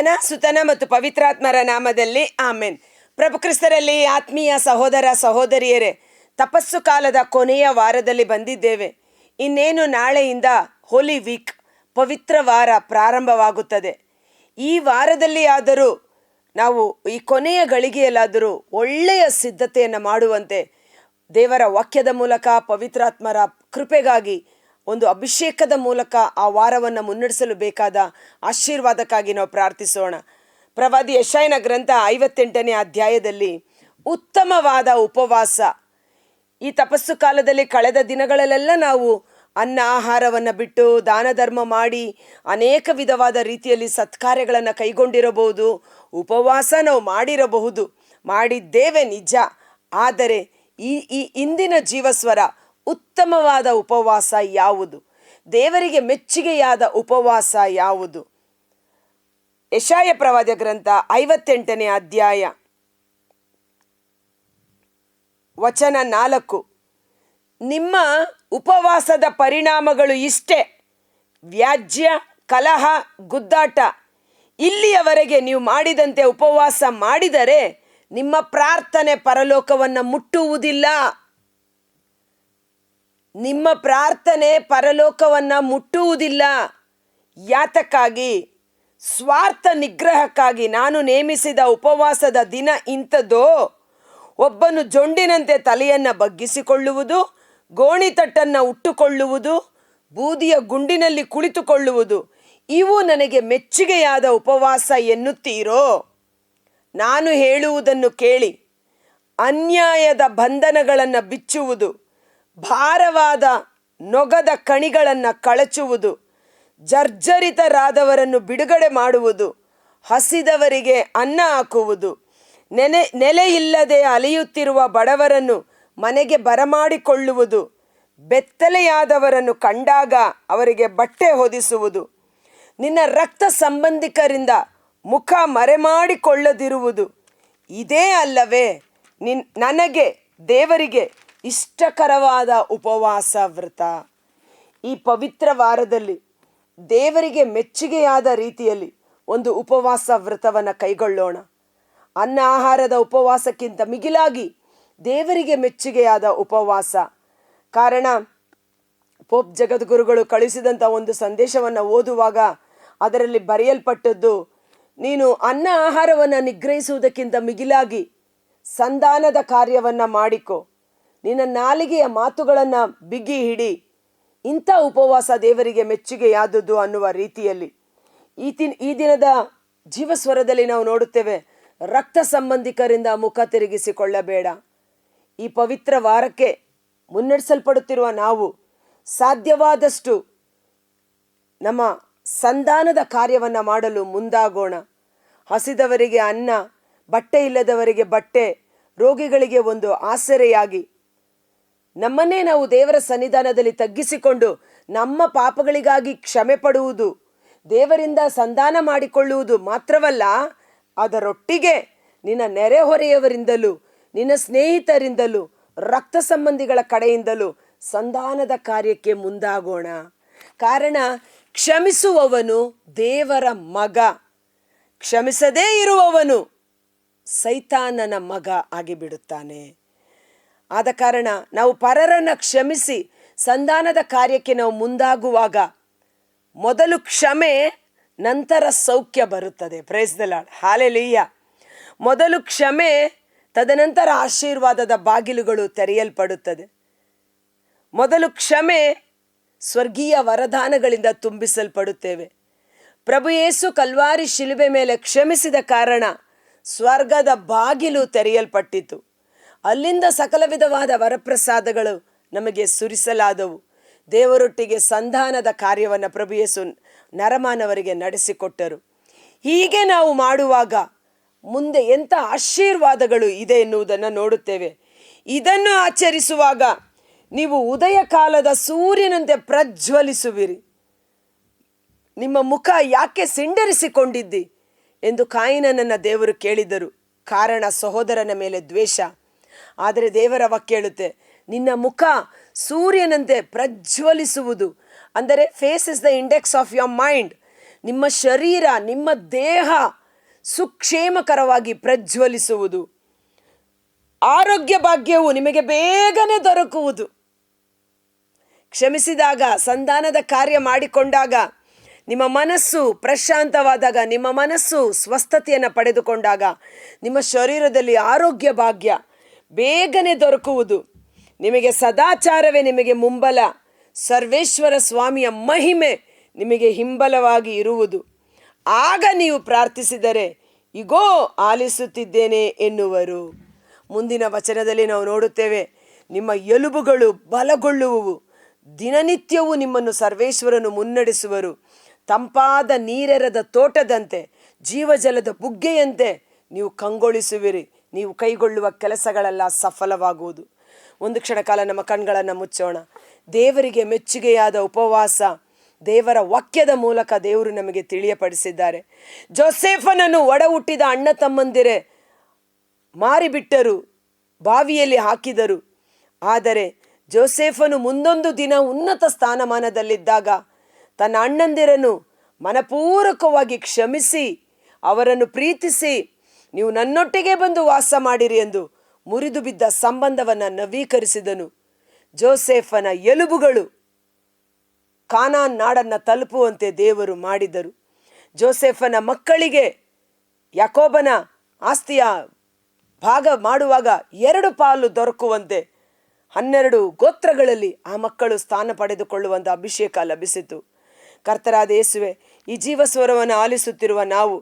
ಪಿತನ ಸುತನ ಮತ್ತು ಪವಿತ್ರಾತ್ಮರ ನಾಮದಲ್ಲಿ ಆಮೇನ್. ಪ್ರಭು ಕ್ರಿಸ್ತರಲ್ಲಿ ಆತ್ಮೀಯ ಸಹೋದರ ಸಹೋದರಿಯರೇ, ತಪಸ್ಸು ಕಾಲದ ಕೊನೆಯ ವಾರದಲ್ಲಿ ಬಂದಿದ್ದೇವೆ. ಇನ್ನೇನು ನಾಳೆಯಿಂದ ಹೋಲಿ ವೀಕ್ ಪವಿತ್ರ ವಾರ ಪ್ರಾರಂಭವಾಗುತ್ತದೆ. ಈ ವಾರದಲ್ಲಿ ಆದರೂ ನಾವು ಈ ಕೊನೆಯ ಗಳಿಗೆಯಲ್ಲಾದರೂ ಒಳ್ಳೆಯ ಸಿದ್ಧತೆಯನ್ನು ಮಾಡುವಂತೆ ದೇವರ ವಾಕ್ಯದ ಮೂಲಕ ಪವಿತ್ರಾತ್ಮರ ಕೃಪೆಗಾಗಿ ಒಂದು ಅಭಿಷೇಕದ ಮೂಲಕ ಆ ವಾರವನ್ನು ಮುನ್ನಡೆಸಲು ಬೇಕಾದ ಆಶೀರ್ವಾದಕ್ಕಾಗಿ ನಾವು ಪ್ರಾರ್ಥಿಸೋಣ. ಪ್ರವಾದಿ ಯಶಾಯನ ಗ್ರಂಥ ಐವತ್ತೆಂಟನೇ ಅಧ್ಯಾಯದಲ್ಲಿ ಉತ್ತಮವಾದ ಉಪವಾಸ. ಈ ತಪಸ್ಸು ಕಾಲದಲ್ಲಿ ಕಳೆದ ದಿನಗಳಲ್ಲೆಲ್ಲ ನಾವು ಅನ್ನ ಆಹಾರವನ್ನು ಬಿಟ್ಟು ದಾನ ಧರ್ಮ ಮಾಡಿ ಅನೇಕ ವಿಧವಾದ ರೀತಿಯಲ್ಲಿ ಸತ್ಕಾರ್ಯಗಳನ್ನು ಕೈಗೊಂಡಿರಬಹುದು. ಉಪವಾಸ ನಾವು ಮಾಡಿರಬಹುದು. ಮಾಡಿದ್ದೇವೆ ನಿಜ. ಆದರೆ ಈ ಈ ಇಂದಿನ ಜೀವಸ್ವರ ಉತ್ತಮವಾದ ಉಪವಾಸ ಯಾವುದು? ದೇವರಿಗೆ ಮೆಚ್ಚುಗೆಯಾದ ಉಪವಾಸ ಯಾವುದು? ಯಶಾಯ ಪ್ರವಾದ ಗ್ರಂಥ ಐವತ್ತೆಂಟನೇ ಅಧ್ಯಾಯ. ವಚನ ನಾಲ್ಕು. ನಿಮ್ಮ ಉಪವಾಸದ ಪರಿಣಾಮಗಳು ಇಷ್ಟೇ. ವ್ಯಾಜ್ಯ, ಕಲಹ, ಗುದ್ದಾಟ. ಇಲ್ಲಿಯವರೆಗೆ ನೀವು ಮಾಡಿದಂತೆ ಉಪವಾಸ ಮಾಡಿದರೆ ನಿಮ್ಮ ಪ್ರಾರ್ಥನೆ ಪರಲೋಕವನ್ನು ಮುಟ್ಟುವುದಿಲ್ಲ. ನಿಮ್ಮ ಪ್ರಾರ್ಥನೆ ಪರಲೋಕವನ್ನು ಮುಟ್ಟುವುದಿಲ್ಲ. ಯಾತಕ್ಕಾಗಿ? ಸ್ವಾರ್ಥ ನಿಗ್ರಹಕ್ಕಾಗಿ ನಾನು ನೇಮಿಸಿದ ಉಪವಾಸದ ದಿನ ಇಂಥದ್ದೋ? ಒಬ್ಬನು ಜೊಂಡಿನಂತೆ ತಲೆಯನ್ನು ಬಗ್ಗಿಸಿಕೊಳ್ಳುವುದು ಗೋಣಿತಟ್ಟನ್ನು ಉಟ್ಟುಕೊಳ್ಳುವುದು, ಬೂದಿಯ ಗುಂಡಿನಲ್ಲಿ ಕುಳಿತುಕೊಳ್ಳುವುದು, ಇವು ನನಗೆ ಮೆಚ್ಚುಗೆಯಾದ ಉಪವಾಸ ಎನ್ನುತ್ತೀರೋ? ನಾನು ಹೇಳುವುದನ್ನು ಕೇಳಿ, ಅನ್ಯಾಯದ ಬಂಧನಗಳನ್ನು ಬಿಚ್ಚುವುದು ಭಾರವಾದ ನೊಗದ ಕಣಿಗಳನ್ನು ಕಳಚುವುದು, ಜರ್ಜರಿತರಾದವರನ್ನು ಬಿಡುಗಡೆ ಮಾಡುವುದು, ಹಸಿದವರಿಗೆ ಅನ್ನ ಹಾಕುವುದು, ನೆನೆ, ನೆಲೆಯಿಲ್ಲದೆ ಅಲೆಯುತ್ತಿರುವ ಬಡವರನ್ನು ಮನೆಗೆ ಬರಮಾಡಿಕೊಳ್ಳುವುದು, ಬೆತ್ತಲೆಯಾದವರನ್ನು ಕಂಡಾಗ ಅವರಿಗೆ ಬಟ್ಟೆ ಹೊದಿಸುವುದು, ನಿನ್ನ ರಕ್ತ ಸಂಬಂಧಿಕರಿಂದ ಮುಖ ಮರೆಮಾಡಿಕೊಳ್ಳದಿರುವುದು. ಇದೇ ಅಲ್ಲವೇ, ನಿನ್, ನನಗೆ, ದೇವರಿಗೆ ಇಷ್ಟಕರವಾದ ಉಪವಾಸ ವ್ರತ. ಈ ಪವಿತ್ರ ವಾರದಲ್ಲಿ ದೇವರಿಗೆ ಮೆಚ್ಚುಗೆಯಾದ ರೀತಿಯಲ್ಲಿ ಒಂದು ಉಪವಾಸ ವ್ರತವನ್ನು ಕೈಗೊಳ್ಳೋಣ. ಅನ್ನ ಆಹಾರದ ಉಪವಾಸಕ್ಕಿಂತ ಮಿಗಿಲಾಗಿ ದೇವರಿಗೆ ಮೆಚ್ಚುಗೆಯಾದ ಉಪವಾಸ. ಕಾರಣ, ಪೋಪ್ ಜಗದ್ಗುರುಗಳು ಕಳಿಸಿದಂಥ ಒಂದು ಸಂದೇಶವನ್ನು ಓದುವಾಗ ಅದರಲ್ಲಿ ಬರೆಯಲ್ಪಟ್ಟದ್ದು, ನೀನು ಅನ್ನ ಆಹಾರವನ್ನು ನಿಗ್ರಹಿಸುವುದಕ್ಕಿಂತ ಮಿಗಿಲಾಗಿ ಸಂಧಾನದ ಕಾರ್ಯವನ್ನು ಮಾಡಿಕೊ. ನಿನ್ನ ನಾಲಿಗೆಯ ಮಾತುಗಳನ್ನು ಬಿಗಿ ಹಿಡಿ, ಇಂಥ ಉಪವಾಸ ದೇವರಿಗೆ ಮೆಚ್ಚುಗೆಯಾದದ್ದು ಅನ್ನುವ ರೀತಿಯಲ್ಲಿ ಈ ತಿನ್, ಈ ದಿನದ ಜೀವಸ್ವರದಲ್ಲಿ ನಾವು ನೋಡುತ್ತೇವೆ, ರಕ್ತ ಸಂಬಂಧಿಕರಿಂದ ಮುಖ ತಿರುಗಿಸಿಕೊಳ್ಳಬೇಡ. ಈ ಪವಿತ್ರ ವಾರಕ್ಕೆ ಮುನ್ನಡೆಸಲ್ಪಡುತ್ತಿರುವ ನಾವು ಸಾಧ್ಯವಾದಷ್ಟು ನಮ್ಮ ಸಂಧಾನದ ಕಾರ್ಯವನ್ನು ಮಾಡಲು ಮುಂದಾಗೋಣ. ಹಸಿದವರಿಗೆ ಅನ್ನ, ಬಟ್ಟೆ ಇಲ್ಲದವರಿಗೆ ಬಟ್ಟೆ, ರೋಗಿಗಳಿಗೆ ಒಂದು ಆಸರೆಯಾಗಿ ನಮ್ಮನ್ನೇ ನಾವು ದೇವರ ಸನ್ನಿಧಾನದಲ್ಲಿ ತಗ್ಗಿಸಿಕೊಂಡು ನಮ್ಮ ಪಾಪಗಳಿಗಾಗಿ ಕ್ಷಮೆ ಪಡುವುದು, ದೇವರಿಂದ ಸಂಧಾನ ಮಾಡಿಕೊಳ್ಳುವುದು ಮಾತ್ರವಲ್ಲ, ಅದರೊಟ್ಟಿಗೆ ನಿನ್ನ ನೆರೆಹೊರೆಯವರಿಂದಲೂ, ನಿನ್ನ ಸ್ನೇಹಿತರಿಂದಲೂ, ರಕ್ತ ಸಂಬಂಧಿಗಳ ಕಡೆಯಿಂದಲೂ ಸಂಧಾನದ ಕಾರ್ಯಕ್ಕೆ ಮುಂದಾಗೋಣ. ಕಾರಣ, ಕ್ಷಮಿಸುವವನು ದೇವರ ಮಗ, ಕ್ಷಮಿಸದೇ ಇರುವವನು ಸೈತಾನನ ಮಗ ಆಗಿಬಿಡುತ್ತಾನೆ. ಆದ ಕಾರಣ ನಾವು ಪರರನ್ನು ಕ್ಷಮಿಸಿ ಸಂಧಾನದ ಕಾರ್ಯಕ್ಕೆ ನಾವು ಮುಂದಾಗುವಾಗ ಮೊದಲು ಕ್ಷಮೆ, ನಂತರ ಸೌಖ್ಯ ಬರುತ್ತದೆ. ಪ್ರೈಸ್ ದ ಲಾರ್ಡ್ ಹಾಲೆಲೀಯ ಮೊದಲು ಕ್ಷಮೆ, ತದನಂತರ ಆಶೀರ್ವಾದದ ಬಾಗಿಲುಗಳು ತೆರೆಯಲ್ಪಡುತ್ತದೆ. ಮೊದಲು ಕ್ಷಮೆ, ಸ್ವರ್ಗೀಯ ವರದಾನಗಳಿಂದ ತುಂಬಿಸಲ್ಪಡುತ್ತೇವೆ. ಪ್ರಭು ಯೇಸು ಕಲ್ವಾರಿ ಶಿಲುಬೆ ಮೇಲೆ ಕ್ಷಮಿಸಿದ ಕಾರಣ ಸ್ವರ್ಗದ ಬಾಗಿಲು ತೆರೆಯಲ್ಪಟ್ಟಿತು. ಅಲ್ಲಿಂದ ಸಕಲ ವಿಧವಾದ ವರಪ್ರಸಾದಗಳು ನಮಗೆ ಸುರಿಸಲಾದವು. ದೇವರೊಟ್ಟಿಗೆ ಸಂಧಾನದ ಕಾರ್ಯವನ್ನು ಪ್ರಭು ಯೇಸು ನರಮಾನವರಿಗೆ ನಡೆಸಿಕೊಟ್ಟರು. ಹೀಗೆ ನಾವು ಮಾಡುವಾಗ ಮುಂದೆ ಎಂಥ ಆಶೀರ್ವಾದಗಳು ಇದೆ ಎನ್ನುವುದನ್ನು ನೋಡುತ್ತೇವೆ. ಇದನ್ನು ಆಚರಿಸುವಾಗ ನೀವು ಉದಯ ಕಾಲದ ಸೂರ್ಯನಂತೆ ಪ್ರಜ್ವಲಿಸುವಿರಿ. ನಿಮ್ಮ ಮುಖ ಯಾಕೆ ಸಿಂಡರಿಸಿಕೊಂಡಿದ್ದಿ? ಎಂದು ಕಾಯಿನನನ್ನು ದೇವರು ಕೇಳಿದರು. ಕಾರಣ ಸಹೋದರನ ಮೇಲೆ ದ್ವೇಷ. ಆದರೆ ದೇವರ ವಾಕ್ಯ ಹೇಳುತ್ತೆ ನಿನ್ನ ಮುಖ ಸೂರ್ಯನಂತೆ ಪ್ರಜ್ವಲಿಸುವುದು. ಅಂದರೆ face is the index of your mind ನಿಮ್ಮ ಶರೀರ, ನಿಮ್ಮ ದೇಹ ಸುಕ್ಷೇಮಕರವಾಗಿ ಪ್ರಜ್ವಲಿಸುವುದು. ಆರೋಗ್ಯ ಭಾಗ್ಯವು ನಿಮಗೆ ಬೇಗನೆ ದೊರಕುವುದು. ಕ್ಷಮಿಸಿದಾಗ, ಸಂಧಾನದ ಕಾರ್ಯ ಮಾಡಿಕೊಂಡಾಗ, ನಿಮ್ಮ ಮನಸ್ಸು ಪ್ರಶಾಂತವಾದಾಗ, ನಿಮ್ಮ ಮನಸ್ಸು ಸ್ವಸ್ಥತೆಯನ್ನು ಪಡೆದುಕೊಂಡಾಗ, ನಿಮ್ಮ ಶರೀರದಲ್ಲಿ ಆರೋಗ್ಯ ಭಾಗ್ಯ ಬೇಗನೆ ದೊರಕುವುದು. ನಿಮಗೆ ಸದಾಚಾರವೇ ನಿಮಗೆ ಮುಂಬಲ. ಸರ್ವೇಶ್ವರ ಸ್ವಾಮಿಯ ಮಹಿಮೆ ನಿಮಗೆ ಹಿಂಬಲವಾಗಿ ಇರುವುದು. ಆಗ ನೀವು ಪ್ರಾರ್ಥಿಸಿದರೆ, ಇಗೋ, ಆಲಿಸುತ್ತಿದ್ದೇನೆ ಎನ್ನುವರು. ಮುಂದಿನ ವಚನದಲ್ಲಿ ನಾವು ನೋಡುತ್ತೇವೆ, ನಿಮ್ಮ ಎಲುಬುಗಳು ಬಲಗೊಳ್ಳುವುವು. ದಿನನಿತ್ಯವೂ ನಿಮ್ಮನ್ನು ಸರ್ವೇಶ್ವರನು ಮುನ್ನಡೆಸುವರು. ತಂಪಾದ ನೀರೆರದ ತೋಟದಂತೆ, ಜೀವಜಲದ ಬುಗ್ಗೆಯಂತೆ ನೀವು ಕಂಗೊಳಿಸುವಿರಿ. ನೀವು ಕೈಗೊಳ್ಳುವ ಕೆಲಸಗಳೆಲ್ಲ ಸಫಲವಾಗುವುದು. ಒಂದು ಕ್ಷಣ ಕಾಲ ನಮ್ಮ ಕಣ್ಗಳನ್ನು ಮುಚ್ಚೋಣ. ದೇವರಿಗೆ ಮೆಚ್ಚುಗೆಯಾದ ಉಪವಾಸ ದೇವರ ವಾಕ್ಯದ ಮೂಲಕ ದೇವರು ನಮಗೆ ತಿಳಿಯಪಡಿಸಿದ್ದಾರೆ. ಜೋಸೆಫನನ್ನು ಒಡ ಹುಟ್ಟಿದ ಅಣ್ಣ ತಮ್ಮಂದಿರೆ ಮಾರಿಬಿಟ್ಟರು, ಬಾವಿಯಲ್ಲಿ ಹಾಕಿದರು. ಆದರೆ ಜೋಸೆಫನು ಮುಂದೊಂದು ದಿನ ಉನ್ನತ ಸ್ಥಾನಮಾನದಲ್ಲಿದ್ದಾಗ ತನ್ನ ಅಣ್ಣಂದಿರನ್ನು ಮನಪೂರ್ವಕವಾಗಿ ಕ್ಷಮಿಸಿ ಅವರನ್ನು ಪ್ರೀತಿಸಿ ನೀವು ನನ್ನೊಟ್ಟಿಗೆ ಬಂದು ವಾಸ ಮಾಡಿರಿ ಎಂದು ಮುರಿದು ಬಿದ್ದ ಸಂಬಂಧವನ್ನು ನವೀಕರಿಸಿದನು. ಜೋಸೆಫನ ಎಲುಬುಗಳು ಕಾನಾನ್ ನಾಡನ್ನು ತಲುಪುವಂತೆ ದೇವರು ಮಾಡಿದರು. ಜೋಸೆಫನ ಮಕ್ಕಳಿಗೆ ಯಾಕೋಬನ ಆಸ್ತಿಯ ಭಾಗ ಮಾಡುವಾಗ ಎರಡು ಪಾಲು ದೊರಕುವಂತೆ ಹನ್ನೆರಡು ಗೋತ್ರಗಳಲ್ಲಿ ಆ ಮಕ್ಕಳು ಸ್ಥಾನ ಪಡೆದುಕೊಳ್ಳುವಂಥ ಅಭಿಷೇಕ ಲಭಿಸಿತು. ಕರ್ತರಾದ ಯೇಸುವೆ, ಈ ಜೀವಸ್ವರವನ್ನು ಆಲಿಸುತ್ತಿರುವ ನಾವು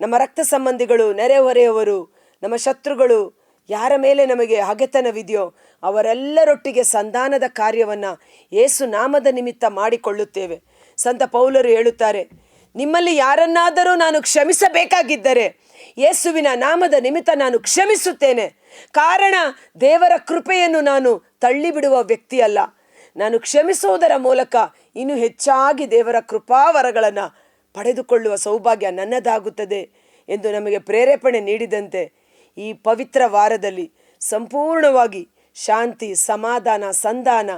ನಮ್ಮ ರಕ್ತ ಸಂಬಂಧಿಗಳು ನೆರೆಹೊರೆಯವರು ನಮ್ಮ ಶತ್ರುಗಳು, ಯಾರ ಮೇಲೆ ನಮಗೆ ಹಗೆತನವಿದೆಯೋ ಅವರೆಲ್ಲರೊಟ್ಟಿಗೆ ಸಂಧಾನದ ಕಾರ್ಯವನ್ನು ಏಸು ನಾಮದ ನಿಮಿತ್ತ ಮಾಡಿಕೊಳ್ಳುತ್ತೇವೆ. ಸಂತ ಪೌಲರು ಹೇಳುತ್ತಾರೆ, ನಿಮ್ಮಲ್ಲಿ ಯಾರನ್ನಾದರೂ ನಾನು ಕ್ಷಮಿಸಬೇಕಾಗಿದ್ದರೆ ಯೇಸುವಿನ ನಾಮದ ನಿಮಿತ್ತ ನಾನು ಕ್ಷಮಿಸುತ್ತೇನೆ. ಕಾರಣ ದೇವರ ಕೃಪೆಯನ್ನು ನಾನು ತಳ್ಳಿಬಿಡುವ ವ್ಯಕ್ತಿಯಲ್ಲ. ನಾನು ಕ್ಷಮಿಸುವುದರ ಮೂಲಕ ಇನ್ನೂ ಹೆಚ್ಚಾಗಿ ದೇವರ ಕೃಪಾವರಗಳನ್ನು ಪಡೆದುಕೊಳ್ಳುವ ಸೌಭಾಗ್ಯ ನನ್ನದಾಗುತ್ತದೆ ಎಂದು ನಮಗೆ ಪ್ರೇರೇಪಣೆ ನೀಡಿದಂತೆ ಈ ಪವಿತ್ರ ವಾರದಲ್ಲಿ ಸಂಪೂರ್ಣವಾಗಿ ಶಾಂತಿ, ಸಮಾಧಾನ, ಸಂಧಾನ,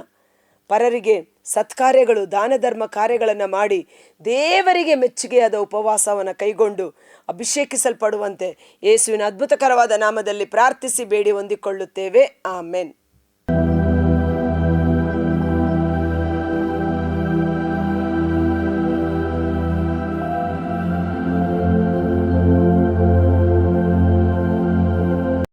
ಪರರಿಗೆ ಸತ್ಕಾರ್ಯಗಳು ದಾನ ಧರ್ಮ ಕಾರ್ಯಗಳನ್ನು ಮಾಡಿ ದೇವರಿಗೆ ಮೆಚ್ಚುಗೆಯಾದ ಉಪವಾಸವನ್ನು ಕೈಗೊಂಡು ಅಭಿಷೇಕಿಸಲ್ಪಡುವಂತೆ ಯೇಸುವಿನ ಅದ್ಭುತಕರವಾದ ನಾಮದಲ್ಲಿ ಪ್ರಾರ್ಥಿಸಿ ಬೇಡಿ ಹೊಂದಿಕೊಳ್ಳುತ್ತೇವೆ. ಆಮೆನ್.